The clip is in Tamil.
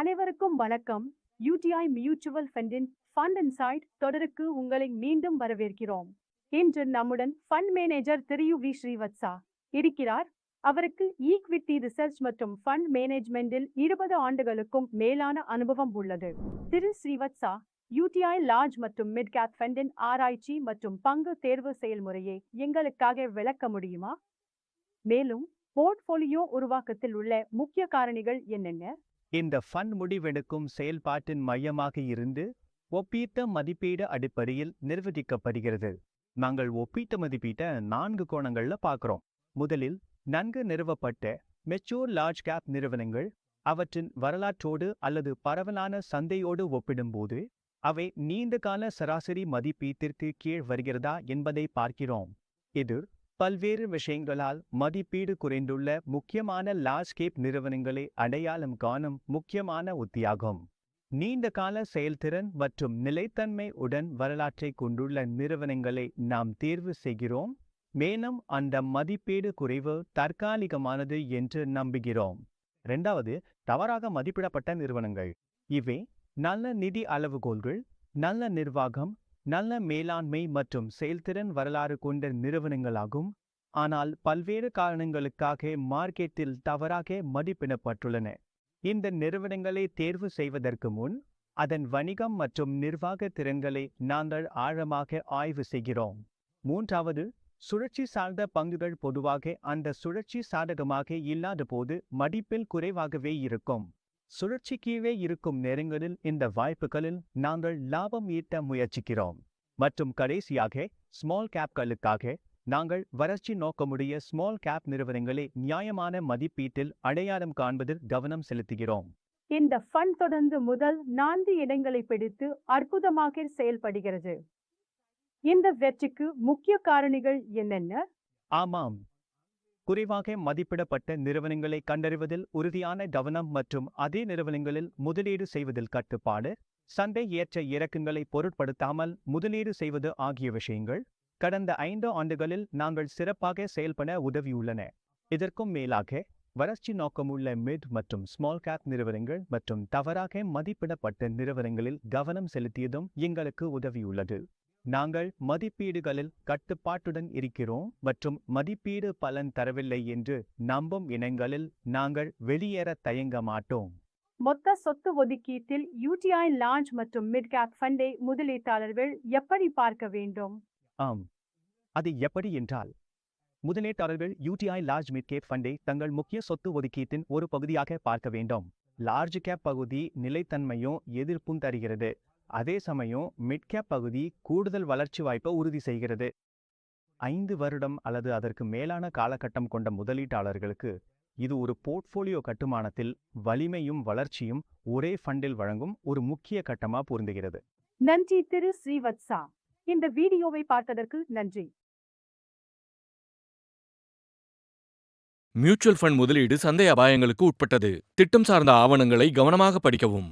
அனைவருக்கும் வணக்கம். யூடிஐ மியூச்சுவல் ஃபண்டின் ஃபண்ட் இன்சைட் தொடருக்கு உங்களை மீண்டும் வரவேற்கிறோம். இன்று நம்முடன் ஃபண்ட் மேனேஜர் திரு யு வி ஸ்ரீவத்சா இருக்கிறார். அவருக்கு ஈக்விட்டி ரிசர்ச் மற்றும் ஃபண்ட் மேனேஜ்மெண்டில் இருபது ஆண்டுகளுக்கும் மேலான அனுபவம் உள்ளது. திரு ஸ்ரீவத்சா யூடிஐ லார்ஜ் மற்றும் மிட் கேப் ஃபண்டின் ஆராய்ச்சி மற்றும் பங்கு தேர்வு செயல்முறையை எங்களுக்காக விளக்க முடியுமா? மேலும் போர்ட்ஃபோலியோ உருவாக்கத்தில் உள்ள முக்கிய காரணிகள் என்னென்ன? இந்த ஃபண்ட் முடிவெடுக்கும் செயல்பாட்டின் மையமாக இருந்து ஒப்பீட்டு மதிப்பீடு அடிப்படையில் நிர்வகிக்கப்படுகிறது. நாங்கள் ஒப்பீட்டு மதிப்பீட்டை நான்கு கோணங்கள்ல பார்க்குறோம். முதலில் நன்கு நிறுவப்பட்ட மெச்சூர் லார்ஜ் கேப் நிறுவனங்கள் அவற்றின் வரலாற்றோடு அல்லது பரவலான சந்தையோடு ஒப்பிடும்போது அவை நீண்டகால சராசரி மதிப்பீட்டிற்கு கீழ் வருகிறதா என்பதை பார்க்கிறோம். இது பல்வேறு விஷயங்களால் மதிப்பீடு குறைந்துள்ள முக்கியமான லாஸ்கேப் நிறுவனங்களை அடையாளம் காணும் முக்கியமான உத்தியாகும். நீண்டகால செயல்திறன் மற்றும் நிலைத்தன்மை உடன் வரலாற்றை கொண்டுள்ள நிறுவனங்களை நாம் தேர்வு செய்கிறோம். மேலும் அந்த மதிப்பீடு குறைவு தற்காலிகமானது என்று நம்புகிறோம். இரண்டாவது தவறாக மதிப்பிடப்பட்ட நிறுவனங்கள். இவை நல்ல நிதி அளவுகோல்கள் நல்ல நிர்வாகம் நல்ல மேலாண்மை மற்றும் செயல்திறன் வரலாறு கொண்ட நிறுவனங்களாகும். ஆனால் பல்வேறு காரணங்களுக்காக மார்க்கெட்டில் தவறாக மதிப்பிடப்பட்டுள்ளன. இந்த நிறுவனங்களை தேர்வு செய்வதற்கு முன் அதன் வணிகம் மற்றும் நிர்வாக திறன்களை நாங்கள் ஆழமாக ஆய்வு செய்கிறோம். மூன்றாவது சுழற்சி சார்ந்த பங்குகள் பொதுவாக அந்த சுழற்சி சாதகமாக இல்லாதபோது மடிப்பில் மதிப்பில் குறைவாகவே இருக்கும். சுழற்சி கீழே இருக்கும் நேரங்களில் இந்த வாய்ப்புகளில் நாங்கள் லாபம் ஈட்ட முயற்சிக்கிறோம். மற்றும் கடைசியாக ஸ்மால் கேப்களுக்காக நாங்கள் வறட்சி நோக்கமுடைய ஸ்மால் கேப் நிறுவனங்களை நியாயமான மதிப்பீட்டில் அடையாளம் காண்பதில் கவனம் செலுத்துகிறோம். இந்த ஃபண்ட் தொடர்ந்து முதல் நான்கு இடங்களை பிடித்து அற்புதமாக செயல்படுகிறது. இந்த வெற்றிக்கு முக்கிய காரணிகள் என்னென்ன? ஆமாம். குறைவாக மதிப்பிடப்பட்ட நிறுவனங்களை கண்டறிவதில் உறுதியான கவனம் மற்றும் அதே நிறுவனங்களில் முதலீடு செய்வதில் கட்டுப்பாடு சந்தை ஏற்ற இறக்கங்களை பொருட்படுத்தாமல் முதலீடு செய்வது ஆகிய விஷயங்கள் கடந்த ஐந்து ஆண்டுகளில் நாங்கள் சிறப்பாக செயல்பட உதவியுள்ளன. இதற்கும் மேலாக வளர்ச்சி நோக்கமுள்ள மிட் மற்றும் ஸ்மால் கேப் நிறுவனங்கள் மற்றும் தவறாக மதிப்பிடப்பட்ட நிறுவனங்களில் கவனம் செலுத்தியதும் எங்களுக்கு உதவியுள்ளது. நாங்கள் மதிப்பீடுகளில் கட்டுப்பாட்டுடன் இருக்கிறோம் மற்றும் மதிப்பீடு பலன் தரவில்லை என்று நம்பும் இனங்களில் நாங்கள் வெளியேற தயங்க மாட்டோம். மொத்த சொத்து ஒதுக்கீட்டில் யூடிஐ லான்ச் மற்றும் மிட் கேப் ஃபண்டை முதலீட்டாளர்கள் எப்படி பார்க்க வேண்டும்? ஆம். அது எப்படி என்றால் முதலீட்டாளர்கள் யூடிஐ லார்ஜ் மிட் கேப் ஃபண்டை தங்கள் முக்கிய சொத்து ஒதுக்கீட்டின் ஒரு பகுதியாக பார்க்க வேண்டும். லார்ஜ் கேப் பகுதி நிலைத்தன்மையும் எதிர்ப்பும் தருகிறது. அதே சமயம் மிட் கேப் பகுதி கூடுதல் வளர்ச்சி வாய்ப்பை உறுதி செய்கிறது. ஐந்து வருடம் அல்லது அதற்கு மேலான காலகட்டம் கொண்ட முதலீட்டாளர்களுக்கு இது ஒரு போர்ட்ஃபோலியோ கட்டுமானத்தில் வலிமையும் வளர்ச்சியும் ஒரே ஃபண்டில் வழங்கும் ஒரு முக்கிய கட்டமா பொருந்துகிறது. நன்றி திரு ஸ்ரீவத்சா. இந்த வீடியோவை பார்த்ததற்கு நன்றி. மியூச்சுவல் ஃபண்ட் முதலீடு சந்தை அபாயங்களுக்கு உட்பட்டது. திட்டம் சார்ந்த ஆவணங்களை கவனமாக படிக்கவும்.